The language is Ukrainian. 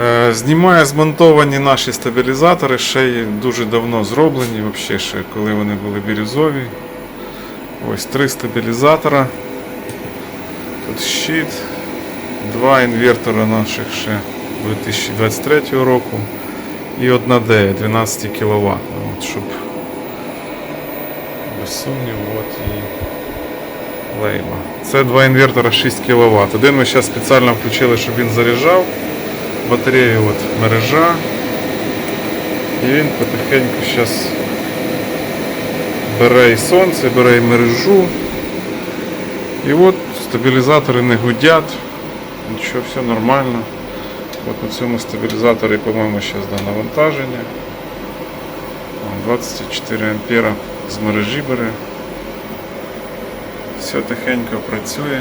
Е, Знімаю змонтовані наші стабілізатори, ще й дуже давно зроблені, взагалі ще коли вони були бірюзові. Ось три стабілізатора. Тут щит, два інвертора наших ще 2023 року і одна D 12 кВт. От, щоб без сумніву, от і лейба. Це два інвертора 6 кВт. Один ми зараз спеціально включили, щоб він заряджав. Батарея от мережа. І він потихеньку зараз бере і сонце, бере і мережу. І от стабілізатори не гудять, нічого, все нормально. От на цьому стабілізаторі, по-моєму, зараз да, навантаження. 24 ампера з мережі бере. Все тихенько працює.